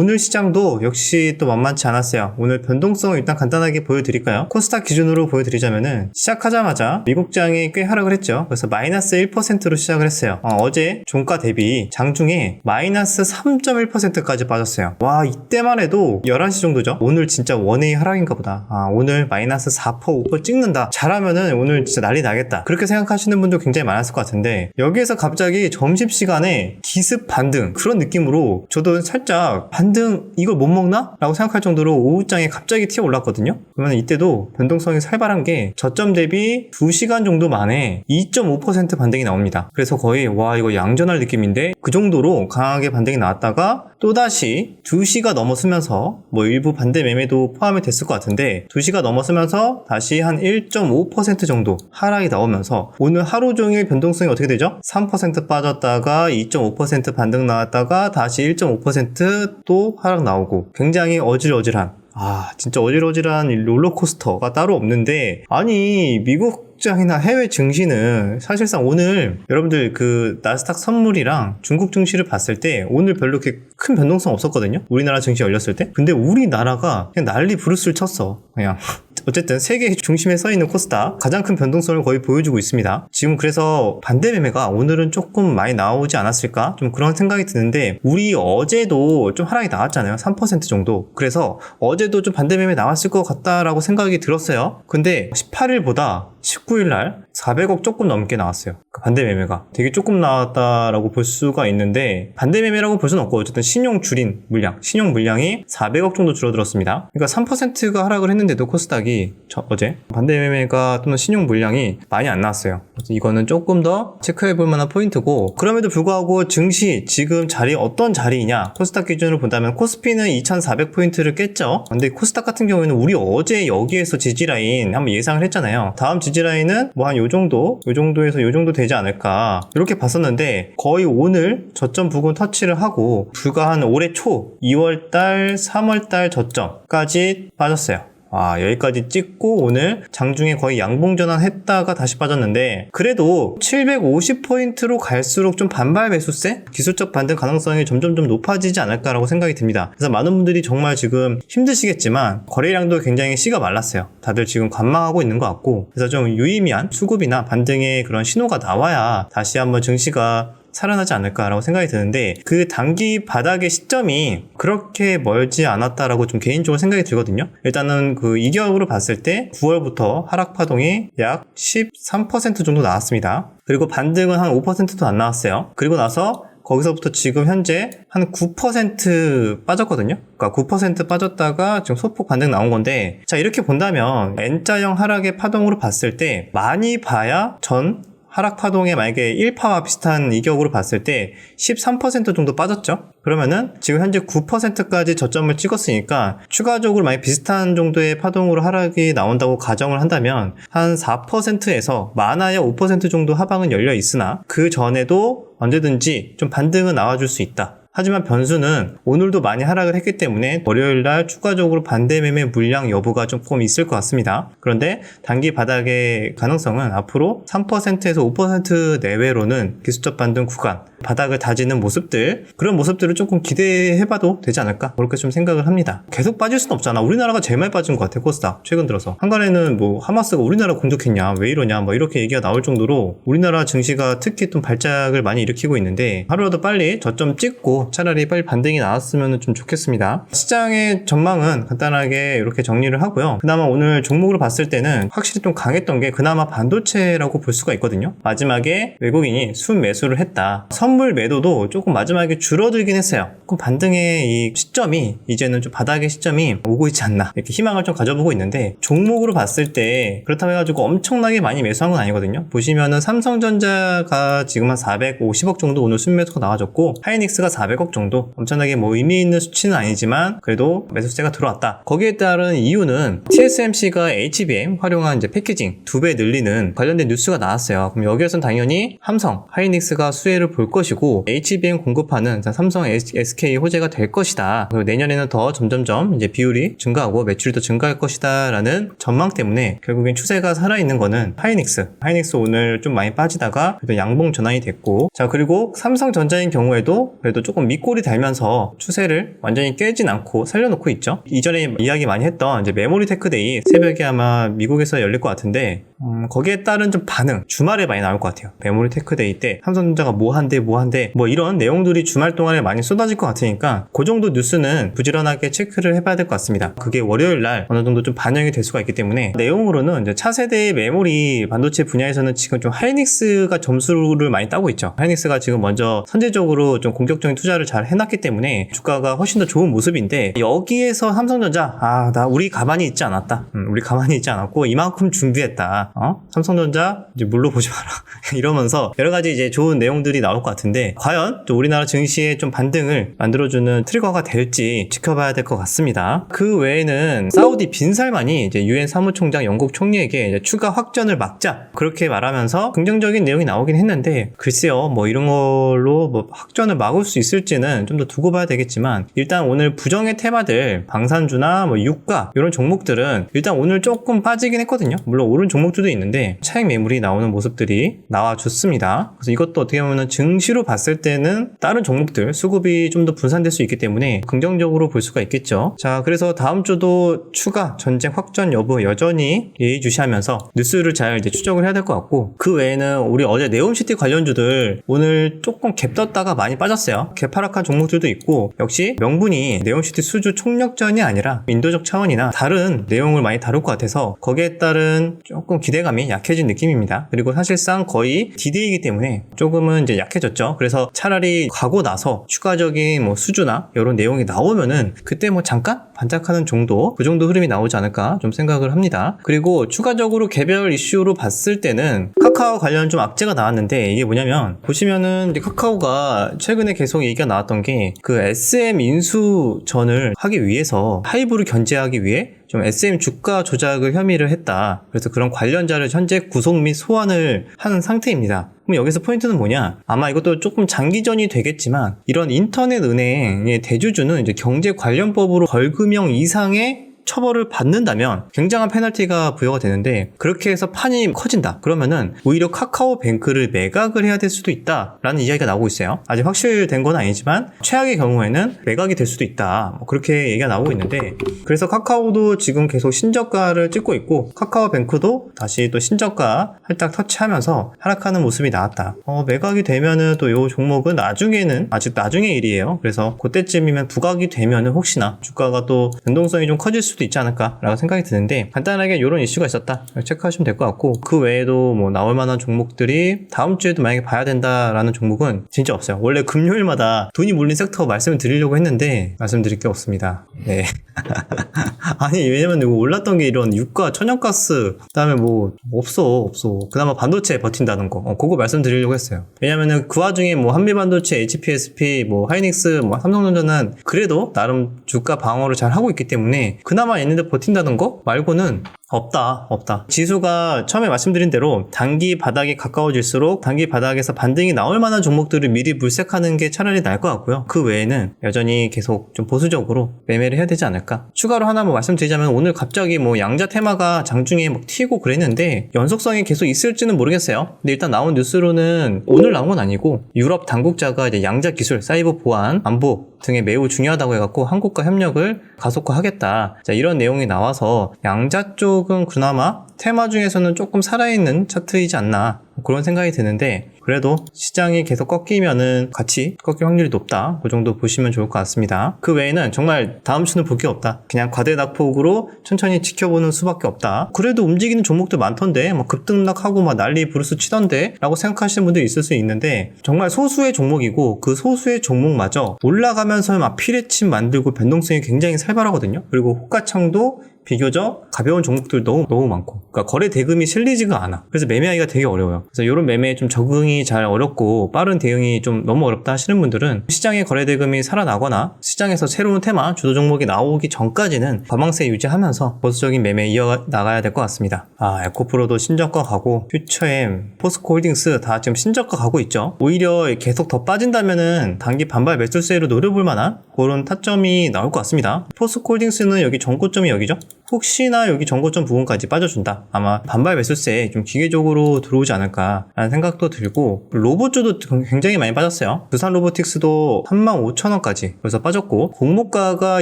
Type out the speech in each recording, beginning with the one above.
오늘 시장도 역시 또 만만치 않았어요. 오늘 변동성을 일단 간단하게 보여드릴까요? 코스닥 기준으로 보여드리자면은 시작하자마자 미국장이 꽤 하락을 했죠. 그래서 마이너스 1%로 시작을 했어요. 어, 제 종가 대비 장중에 마이너스 3.1%까지 빠졌어요. 와 이때만 해도 11시 정도죠. 오늘 진짜 원웨이 하락인가 보다. 아 오늘 마이너스 4% 5% 찍는다. 잘하면은 오늘 진짜 난리 나겠다. 그렇게 생각하시는 분도 굉장히 많았을 것 같은데 여기에서 갑자기 점심시간에 기습 반등 그런 느낌으로 저도 살짝 반등 이걸 못 먹나? 라고 생각할 정도로 오후장에 갑자기 튀어 올랐거든요. 그러면 이때도 변동성이 살벌한 게 저점 대비 2시간 정도 만에 2.5% 반등이 나옵니다. 그래서 거의 와 이거 양전할 느낌인데 그 정도로 강하게 반등이 나왔다가 또다시 2시가 넘어서면서 뭐 일부 반대 매매도 포함이 됐을 것 같은데 2시가 넘어서면서 다시 한 1.5% 정도 하락이 나오면서 오늘 하루 종일 변동성이 어떻게 되죠? 3% 빠졌다가 2.5% 반등 나왔다가 다시 1.5%또 하락 나오고 굉장히 어질어질한 아, 진짜 어질어질한 롤러코스터가 따로 없는데, 아니, 미국 장이나 해외 증시는 사실상 오늘 여러분들 그 나스닥 선물이랑 중국 증시를 봤을 때 오늘 별로 그렇게 큰 변동성 없었거든요. 우리나라 증시 열렸을 때. 근데 우리나라가 그냥 난리 부르스를 쳤어. 그냥. 어쨌든 세계 중심에 서 있는 코스닥 가장 큰 변동성을 거의 보여주고 있습니다. 지금 그래서 반대 매매가 오늘은 조금 많이 나오지 않았을까? 좀 그런 생각이 드는데 우리 어제도 좀 하락이 나왔잖아요. 3% 정도. 그래서 어제도 좀 반대 매매 나왔을 것 같다라고 생각이 들었어요. 근데 18일보다 19일 날 400억 조금 넘게 나왔어요. 그 반대 매매가 되게 조금 나왔다라고 볼 수가 있는데 반대 매매라고 볼 수는 없고 어쨌든 신용 줄인 물량, 신용 물량이 400억 정도 줄어들었습니다. 그러니까 3%가 하락을 했는데도 코스닥이 저- 어제 반대 매매가 또는 신용 물량이 많이 안 나왔어요. 이거는 조금 더 체크해 볼 만한 포인트고 그럼에도 불구하고 증시 지금 자리 어떤 자리이냐 코스닥 기준으로 본다면 코스피는 2,400 포인트를 깼죠. 근데 코스닥 같은 경우에는 우리 어제 여기에서 지지라인 한번 예상을 했잖아요. 다음 지지 라인은 뭐 한 요 정도, 요 정도에서 요 정도 되지 않을까 이렇게 봤었는데 거의 오늘 저점 부근 터치를 하고 불과 한 올해 초 2월 달, 3월 달 저점까지 빠졌어요. 아, 여기까지 찍고 오늘 장중에 거의 양봉 전환했다가 다시 빠졌는데 그래도 750포인트로 갈수록 좀 반발 매수세? 기술적 반등 가능성이 점점 좀 높아지지 않을까라고 생각이 듭니다. 그래서 많은 분들이 정말 지금 힘드시겠지만 거래량도 굉장히 씨가 말랐어요. 다들 지금 관망하고 있는 것 같고 그래서 좀 유의미한 수급이나 반등의 그런 신호가 나와야 다시 한번 증시가 살아나지 않을까라고 생각이 드는데 그 단기 바닥의 시점이 그렇게 멀지 않았다라고 좀 개인적으로 생각이 들거든요. 일단은 그 이격으로 봤을 때 9월부터 하락 파동이 약 13% 정도 나왔습니다. 그리고 반등은 한 5%도 안 나왔어요. 그리고 나서 거기서부터 지금 현재 한 9% 빠졌거든요. 그러니까 9% 빠졌다가 지금 소폭 반등 나온 건데 자 이렇게 본다면 N자형 하락의 파동으로 봤을 때 많이 봐야 전 하락 파동의 만약에 1파와 비슷한 이격으로 봤을 때 13% 정도 빠졌죠? 그러면은 지금 현재 9%까지 저점을 찍었으니까 추가적으로 만약 비슷한 정도의 파동으로 하락이 나온다고 가정을 한다면 한 4%에서 많아야 5% 정도 하방은 열려 있으나 그 전에도 언제든지 좀 반등은 나와줄 수 있다. 하지만 변수는 오늘도 많이 하락을 했기 때문에 월요일 날 추가적으로 반대 매매 물량 여부가 조금 있을 것 같습니다. 그런데 단기 바닥의 가능성은 앞으로 3%에서 5% 내외로는 기술적 반등 구간, 바닥을 다지는 모습들, 그런 모습들을 조금 기대해봐도 되지 않을까? 그렇게 좀 생각을 합니다. 계속 빠질 수는 없잖아. 우리나라가 제일 많이 빠진 것 같아, 코스닥. 최근 들어서. 한간에는 뭐 하마스가 우리나라 공격했냐, 왜 이러냐, 뭐 이렇게 얘기가 나올 정도로 우리나라 증시가 특히 좀 발작을 많이 일으키고 있는데 하루라도 빨리 저점 찍고 차라리 빨리 반등이 나왔으면 좀 좋겠습니다. 시장의 전망은 간단하게 이렇게 정리를 하고요. 그나마 오늘 종목으로 봤을 때는 확실히 좀 강했던 게 그나마 반도체라고 볼 수가 있거든요. 마지막에 외국인이 순 매수를 했다. 선물 매도도 조금 마지막에 줄어들긴 했어요. 그럼 반등의 이 시점이 이제는 좀 바닥의 시점이 오고 있지 않나 이렇게 희망을 좀 가져보고 있는데 종목으로 봤을 때 그렇다고 해가지고 엄청나게 많이 매수한 건 아니거든요. 보시면은 삼성전자가 지금 한 450억 정도 오늘 순매수가 나와줬고 하이닉스가 400억 정도 엄청나게 뭐 의미 있는 수치는 아니지만 그래도 매수세가 들어왔다. 거기에 따른 이유는 TSMC가 HBM 활용한 이제 패키징 두 배 늘리는 관련된 뉴스가 나왔어요. 그럼 여기에선 당연히 삼성, 하이닉스가 수혜를 볼것 이고 HBM 공급하는 자, 삼성 SK 호재가 될 것이다. 그리고 내년에는 더 점점점 이제 비율이 증가하고 매출이 더 증가할 것이다라는 전망 때문에 결국엔 추세가 살아있는 거는 하이닉스. 하이닉스 오늘 좀 많이 빠지다가 그래도 양봉 전환이 됐고 자 그리고 삼성전자인 경우에도 그래도 조금 밑골이 달면서 추세를 완전히 깨진 않고 살려놓고 있죠. 이전에 이야기 많이 했던 이제 메모리 테크데이 새벽에 아마 미국에서 열릴 것 같은데 음, 거기에 따른 좀 반응 주말에 많이 나올 것 같아요. 메모리 테크데이 때 삼성전자가 뭐 한대 뭐 한대 뭐 이런 내용들이 주말 동안에 많이 쏟아질 것 같으니까 그 정도 뉴스는 부지런하게 체크를 해봐야 될 것 같습니다. 그게 월요일 날 어느 정도 좀 반영이 될 수가 있기 때문에 내용으로는 이제 차세대 메모리 반도체 분야에서는 지금 좀 하이닉스가 점수를 많이 따고 있죠. 하이닉스가 지금 먼저 선제적으로 좀 공격적인 투자를 잘 해놨기 때문에 주가가 훨씬 더 좋은 모습인데 여기에서 삼성전자 아 나 우리 가만히 있지 않았다. 음, 우리 가만히 있지 않았고 이만큼 준비했다. 어? 삼성전자 이제 물러보지 마라. 이러면서 여러 가지 이제 좋은 내용들이 나올 것 같은데 과연 또 우리나라 증시에 좀 반등을 만들어주는 트리거가 될지 지켜봐야 될 것 같습니다. 그 외에는 사우디 빈살만이 이제 유엔 사무총장 영국 총리에게 추가 확전을 막자 그렇게 말하면서 긍정적인 내용이 나오긴 했는데 글쎄요 뭐 이런 걸로 뭐 확전을 막을 수 있을지는 좀 더 두고 봐야 되겠지만 일단 오늘 부정의 테마들 방산주나 뭐 유가 이런 종목들은 일단 오늘 조금 빠지긴 했거든요. 물론 오른 종목들 도 있는데 차익 매물이 나오는 모습들이 나와줬습니다. 그래서 이것도 어떻게 보면 증시로 봤을 때는 다른 종목들 수급이 좀 더 분산될 수 있기 때문에 긍정적으로 볼 수가 있겠죠. 자, 그래서 다음 주도 추가 전쟁 확전 여부 여전히 예의주시하면서 뉴스를 잘 이제 추적을 해야 될 것 같고 그 외에는 우리 어제 네옴시티 관련주들 오늘 조금 갭 떴다가 많이 빠졌어요. 갭 하락한 종목들도 있고 역시 명분이 네옴시티 수주 총력전이 아니라 인도적 차원이나 다른 내용을 많이 다룰 것 같아서 거기에 따른 조금 기대감이 약해진 느낌입니다. 그리고 사실상 거의 디데이이기 때문에 조금은 이제 약해졌죠. 그래서 차라리 가고 나서 추가적인 뭐 수주나 이런 내용이 나오면은 그때 뭐 잠깐 반짝하는 정도 그 정도 흐름이 나오지 않을까 좀 생각을 합니다. 그리고 추가적으로 개별 이슈로 봤을 때는 카카오 관련 좀 악재가 나왔는데 이게 뭐냐면 보시면은 카카오가 최근에 계속 얘기가 나왔던 게 그 SM 인수전을 하기 위해서 하이브를 견제하기 위해 좀 SM 주가 조작을 혐의를 했다. 그래서 그런 관련자를 현재 구속 및 소환을 하는 상태입니다. 그럼 여기서 포인트는 뭐냐? 아마 이것도 조금 장기전이 되겠지만 이런 인터넷 은행의 대주주는 이제 경제 관련법으로 벌금형 이상의 처벌을 받는다면 굉장한 페널티가 부여가 되는데 그렇게 해서 판이 커진다. 그러면은 오히려 카카오뱅크를 매각을 해야 될 수도 있다라는 이야기가 나오고 있어요. 아직 확실된 건 아니지만 최악의 경우에는 매각이 될 수도 있다. 뭐 그렇게 얘기가 나오고 있는데 그래서 카카오도 지금 계속 신저가를 찍고 있고 카카오뱅크도 다시 또 신저가 살짝 터치하면서 하락하는 모습이 나왔다. 어, 매각이 되면은 또이 종목은 나중에는 아직 나중의 일이에요. 그래서 그때쯤이면 부각이 되면은 혹시나 주가가 또 변동성이 좀 커질 수도 있지 않을까라고 생각이 드는데 간단하게 이런 이슈가 있었다 체크하시면 될 것 같고 그 외에도 뭐 나올 만한 종목들이 다음 주에도 만약에 봐야 된다라는 종목은 진짜 없어요. 원래 금요일마다 돈이 몰린 섹터 말씀을 드리려고 했는데 말씀드릴 게 없습니다. 네. 아니 왜냐면 이거 올랐던 게 이런 유가, 천연가스 그다음에 뭐 없어 없어. 그나마 반도체 버틴다는 거 어, 그거 말씀드리려고 했어요. 왜냐면은 그 와중에 뭐 한미반도체, HPSP, 뭐 하이닉스, 뭐 삼성전자는 그래도 나름 주가 방어를 잘 하고 있기 때문에 그나마 있는데 버틴다는 거 말고는 없다, 없다. 지수가 처음에 말씀드린 대로 단기 바닥에 가까워질수록 단기 바닥에서 반등이 나올 만한 종목들을 미리 물색하는 게 차라리 나을 것 같고요. 그 외에는 여전히 계속 좀 보수적으로 매매를 해야 되지 않을까. 추가로 하나 뭐 말씀드리자면 오늘 갑자기 뭐 양자 테마가 장중에 막 튀고 그랬는데 연속성이 계속 있을지는 모르겠어요. 근데 일단 나온 뉴스로는 오늘 나온 건 아니고 유럽 당국자가 이제 양자 기술, 사이버 보안, 안보 등에 매우 중요하다고 해갖고 한국과 협력을 가속화하겠다. 자, 이런 내용이 나와서 양자 쪽은 그나마 테마 중에서는 조금 살아있는 차트이지 않나 그런 생각이 드는데 그래도 시장이 계속 꺾이면은 같이 꺾일 확률이 높다. 그 정도 보시면 좋을 것 같습니다. 그 외에는 정말 다음 주는 볼 게 없다. 그냥 과대낙폭으로 천천히 지켜보는 수밖에 없다. 그래도 움직이는 종목들 많던데 막 급등락하고 막 난리 부르스 치던데 라고 생각하시는 분들이 있을 수 있는데 정말 소수의 종목이고 그 소수의 종목마저 올라가면서 막 피레침 만들고 변동성이 굉장히 살벌하거든요. 그리고 호가창도 비교적 가벼운 종목들 너무 너무 많고. 그러니까 거래 대금이 실리지가 않아. 그래서 매매하기가 되게 어려워요. 그래서 이런 매매에 좀 적응이 잘 어렵고 빠른 대응이 좀 너무 어렵다 하시는 분들은 시장의 거래 대금이 살아나거나 시장에서 새로운 테마 주도 종목이 나오기 전까지는 과망세 유지하면서 보수적인 매매 이어 나가야 될 것 같습니다. 아 에코프로도 신저가 가고 퓨처엠 포스코홀딩스 다 지금 신저가 가고 있죠. 오히려 계속 더 빠진다면은 단기 반발 매수세로 노려볼 만한 그런 타점이 나올 것 같습니다. 포스코홀딩스는 여기 전고점이 여기죠? 혹시나 여기 전고점 부분까지 빠져준다. 아마 반발 매수세에 좀 기계적으로 들어오지 않을까라는 생각도 들고 로봇주도 굉장히 많이 빠졌어요. 두산 로보틱스도 35,000원까지 그래서 빠졌고 공모가가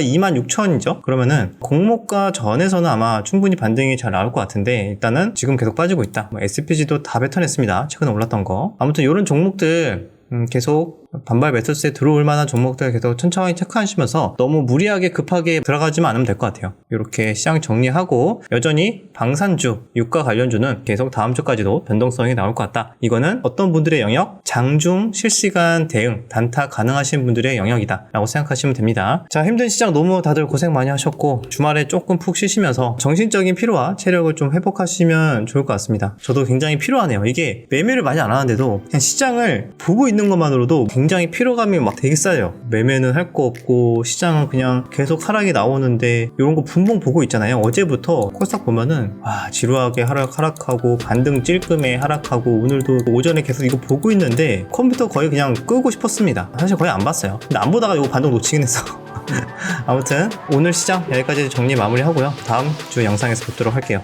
26,000원이죠. 그러면은 공모가 전에서는 아마 충분히 반등이 잘 나올 것 같은데 일단은 지금 계속 빠지고 있다. 뭐 SPG도 다 뱉어냈습니다. 최근에 올랐던 거. 아무튼 이런 종목들 음, 계속 반발 매수세 들어올 만한 종목들 계속 천천히 체크하시면서 너무 무리하게 급하게 들어가지만 않으면 될 것 같아요. 이렇게 시장 정리하고 여전히 방산주, 유가 관련주는 계속 다음 주까지도 변동성이 나올 것 같다. 이거는 어떤 분들의 영역? 장중 실시간 대응, 단타 가능하신 분들의 영역이다. 라고 생각하시면 됩니다. 자, 힘든 시장 너무 다들 고생 많이 하셨고 주말에 조금 푹 쉬시면서 정신적인 피로와 체력을 좀 회복하시면 좋을 것 같습니다. 저도 굉장히 필요하네요. 이게 매매를 많이 안 하는데도 그냥 시장을 보고 있는 것만으로도 굉장히 피로감이 막 되게 쌓여요. 매매는 할 거 없고 시장은 그냥 계속 하락이 나오는데 이런 거 분봉 보고 있잖아요. 어제부터 코스닥 보면은 와 지루하게 하락 하락하고 반등 찔끔에 하락하고 오늘도 오전에 계속 이거 보고 있는데 컴퓨터 거의 그냥 끄고 싶었습니다. 사실 거의 안 봤어요. 근데 안 보다가 이거 반등 놓치긴 했어. 아무튼 오늘 시장 여기까지 정리 마무리하고요. 다음 주 영상에서 뵙도록 할게요.